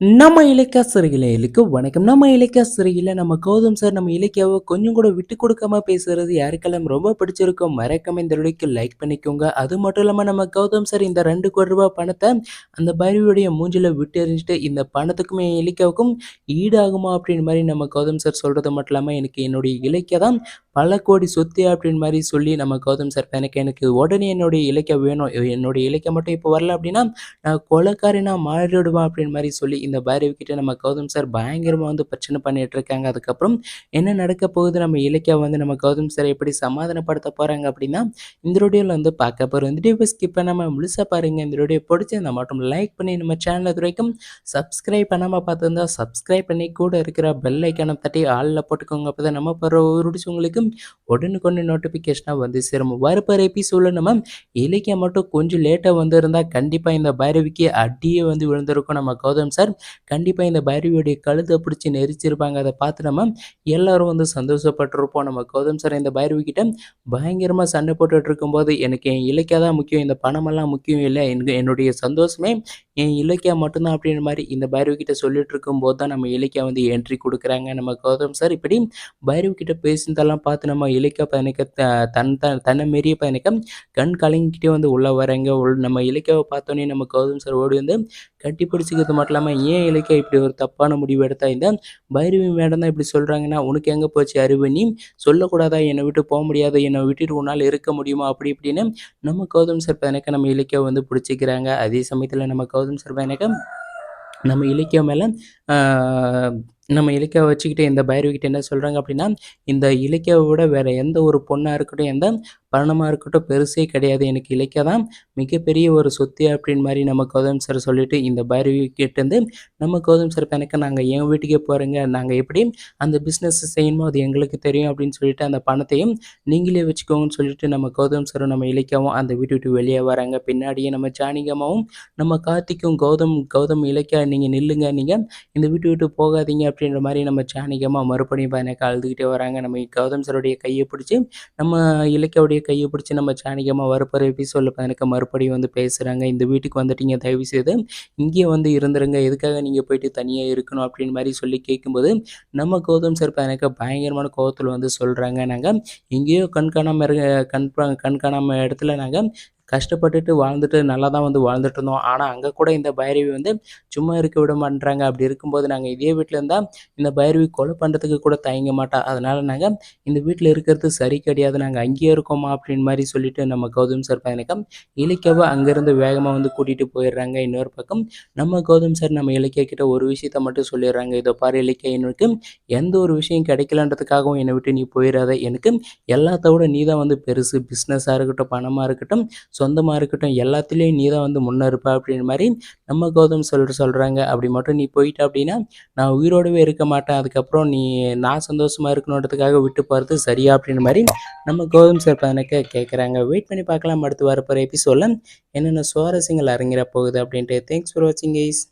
நம்ம இலக்கிய சிறையிலுக்கு வணக்கம்? நம்ம இலக்கிய சிறையில் நம்ம கௌதம் சார் நம்ம இலக்கியாவை கொஞ்சம் கூட விட்டு கொடுக்காம பேசுறது யாருக்கெல்லாம் ரொம்ப பிடிச்சிருக்கோ மறக்காம இந்த வீடியோக்கு லைக் பண்ணிக்கோங்க. அது மட்டும் இல்லாமல் நம்ம கௌதம் சார் இந்த ரெண்டு கோடி ரூபாய் பணத்தை அந்த பைரவியுடைய மூஞ்சில விட்டு எறிஞ்சிட்டு இந்த பணத்துக்குமே என் இலக்கியாவுக்கும் ஈடாகுமா அப்படின்னு மாதிரி நம்ம கௌதம் சார் சொல்றது மட்டும் இல்லாமல் எனக்கு என்னுடைய இலக்கிய தான் பல கோடி சொத்து அப்படின்னு மாதிரி சொல்லி நம்ம கௌதம் சார் எனக்கு எனக்கு உடனே என்னுடைய இலக்கியம் வேணும். என்னுடைய இலக்கியம் மட்டும் இப்போ வரல அப்படின்னா நான் கொலைக்காரனா மாறிடுவேன் அப்படின்னு மாதிரி சொல்லி இந்த பைரவி கிட்டே நம்ம கௌதம் சார் பயங்கரமாக வந்து பிரச்சனை பண்ணிட்டு இருக்காங்க. அதுக்கப்புறம் என்ன நடக்க போகுது? நம்ம இலக்கியா வந்து நம்ம கௌதம் சார் எப்படி சமாதானப்படுத்த போகிறாங்க அப்படின்னா இந்த வீடியோவில் வந்து பார்க்க போகிறோம் இந்த வீடியோ ஸ்கிப் பண்ணாமல் முழுசாக பாருங்கள் இந்த வீடியோ பிடிச்சிருந்தா மட்டும் லைக் பண்ணி நம்ம சேனலை இது வரைக்கும் சப்ஸ்கிரைப் பண்ணாமல் பார்த்துருந்தா சப்ஸ்கிரைப் பண்ணி கூட இருக்கிற பெல் ஐக்கானை தட்டி ஆளில் போட்டுக்கோங்க. அப்போ தான் நம்ம போகிற ஒரு உங்களுக்கு உடனுக்குடனே நோட்டிஃபிகேஷனாக வந்து சேரும். வரப்போகிற எபிசோடில் நம்ம இலக்கியம் மட்டும் கொஞ்சம் லேட்டாக வந்திருந்தால் கண்டிப்பாக இந்த பைரவிக்கு அடியே வந்து விழுந்திருக்கும் நம்ம கௌதம் சார். கண்டிப்பாக இந்த பைரவியோடைய கழுத்தை பிடிச்சி நெரிச்சிருப்பாங்க. அதை பார்த்து நம்ம எல்லாரும் வந்து சந்தோஷப்பட்டிருப்போம். நம்ம கௌதம் சார் இந்த பைரவி கிட்ட பயங்கரமாக சண்டை போட்டுட்டு இருக்கும்போது எனக்கு என் இலக்கியம் தான் முக்கியம். இந்த பணமெல்லாம் முக்கியம் இல்லை. எனக்கு என்னுடைய சந்தோஷமே என் இலக்கியா மட்டும்தான் அப்படின்ற மாதிரி இந்த பைரவி கிட்ட சொல்லிட்டு இருக்கும்போது தான் நம்ம இலக்கியா வந்து என்ட்ரி கொடுக்குறாங்க. நம்ம கௌதம் சார் இப்படி பைரவி கிட்ட பேசினதெல்லாம் பார்த்து நம்ம இலக்கியா பயணிக்க தன் தன் தன்னை மீறிய பயணிக்க கண் கலங்கிக்கிட்டே வந்து உள்ளே வராங்க உள் நம்ம இலக்கியாவை பார்த்தோன்னே நம்ம கௌதம் சார் ஓடி வந்து கட்டி பிடிச்சிக்கிறது மட்டும் இல்லாமல் ஏன் இலக்கியா இப்படி ஒரு தப்பான முடிவு எடுத்தா? இந்த பைரவி மேடம் தான் இப்படி சொல்கிறாங்கன்னா உனக்கு எங்கே போச்சு அறிவு நீ சொல்லக்கூடாதா? என்னை விட்டு போக முடியாது. என்னை விட்டுட்டு உன்னால் இருக்க முடியுமா? அப்படி இப்படின்னு நம்ம கௌதம் சார் பயணிக்க நம்ம இலக்கியா வந்து பிடிச்சிக்கிறாங்க. அதே சமயத்தில் நம்ம கௌதம் சார் பயணிக்க நம்ம இலக்கியம் மேலே நம்ம இலக்கியாவை வச்சுக்கிட்டு இந்த பைரவிக்கிட்ட என்ன சொல்கிறாங்க அப்படின்னா இந்த இலக்கியாவை விட வேறு எந்த ஒரு பொண்ணாக இருக்கட்டும் எந்த பணமாக இருக்கட்டும் பெருசே கிடையாது. எனக்கு இலக்கியா தான் மிகப்பெரிய ஒரு சொத்து அப்படின்னு மாதிரி நம்ம கௌதம் சார் சொல்லிட்டு இந்த பைரவி கிட்டேருந்து நம்ம கௌதம் சார் எனக்கு நாங்கள் என் வீட்டுக்கே போகிறேங்க நாங்கள் எப்படி அந்த பிஸ்னஸ் செய்யணுமோ அது எங்களுக்கு தெரியும் அப்படின்னு சொல்லிட்டு அந்த பணத்தையும் நீங்களே வச்சுக்கோங்கன்னு சொல்லிட்டு நம்ம கௌதம் சாரும் நம்ம இலக்கியாவும் அந்த வீட்டு விட்டு வெளியே வராங்க. பின்னாடியே நம்ம ஜானிகமாவும் நம்ம கார்த்திக்கும் கௌதம் கௌதம் இலக்கியா நீங்கள் நில்லுங்க. நீங்கள் இந்த வீட்டு விட்டு போகாதீங்க அப்படின்ற மாதிரி நம்ம சாணிக்கமாக மறுபடியும் எனக்கு அழுதுகிட்டே வராங்க. நம்ம கௌதம் சருடைய கையை பிடிச்சி நம்ம இலக்கியாவுடைய கையை பிடிச்சி நம்ம சாணிக்கமாக வரப்போகிற எபிசோடில் எனக்கு மறுபடியும் வந்து பேசுகிறாங்க இந்த வீட்டுக்கு வந்துட்டீங்க தயவு செய்து இங்கேயே வந்து இருந்துருங்க. எதுக்காக நீங்கள் போயிட்டு தனியாக இருக்கணும் அப்படின்னு மாதிரி சொல்லி கேட்கும்போது நம்ம கௌதம் சார் எனக்கு பயங்கரமான கோபத்தில் வந்து சொல்கிறாங்க நாங்கள் எங்கேயோ கண்காணாமல் இருக்க கண் கண்காணாமல் இடத்துல நாங்கள் கஷ்டப்பட்டுட்டு வாழ்ந்துட்டு நல்லா தான் வந்து வாழ்ந்துட்டு இருந்தோம். ஆனால் அங்கே கூட இந்த பைரவி வந்து சும்மா இருக்க விட மாட்டேறாங்க அப்படி இருக்கும்போது நாங்கள் இதே வீட்டில் இருந்தால் இந்த பைரவி கொலை பண்ணுறதுக்கு கூட தயங்க மாட்டா. அதனால் நாங்கள் இந்த வீட்டில் இருக்கிறது சரி கிடையாது. நாங்கள் அங்கேயே இருக்கோமா அப்படின்னு மாதிரி சொல்லிட்டு நம்ம கௌதம் சார் பயணிக்கம் இலக்கியாவை அங்கேருந்து வேகமாக வந்து கூட்டிகிட்டு போயிடுறாங்க. இன்னொரு பக்கம் நம்ம கௌதம் சார் நம்ம இலக்கிய கிட்ட ஒரு விஷயத்த மட்டும் சொல்லிடுறாங்க. இதோ பாரு இலக்கிய எனக்கு எந்த ஒரு விஷயம் கிடைக்கலன்றதுக்காகவும் என்னை விட்டு நீ போயிடாத. எனக்கு எல்லாத்த விட நீ தான் வந்து பெருசு. பிஸ்னஸாக இருக்கட்டும் பணமாக இருக்கட்டும் சொந்தமாக இருக்கட்டும் எல்லாத்துலேயும் நீ தான் வந்து முன்னே இருப்ப அப்படின்ற மாதிரி நம்ம கௌதம் சொல்ற சொல்கிறாங்க அப்படி மட்டும் நீ போயிட்ட அப்படின்னா நான் உயிரோடவே இருக்க மாட்டேன். அதுக்கப்புறம் நீ நான் சந்தோஷமாக இருக்கணுன்றதுக்காக விட்டு போகிறது சரியா அப்படின்ற மாதிரி நம்ம கௌதம் சார் எனக்கு கேட்குறாங்க வெயிட் பண்ணி பார்க்கலாம். அடுத்து வரப்போகிற எபிசோடில் என்னென்ன சுவாரஸ்யங்கள் அரங்கிற போகுது அப்படின்ட்டு. தேங்க்ஸ் ஃபார் வாட்சிங் கைஸ்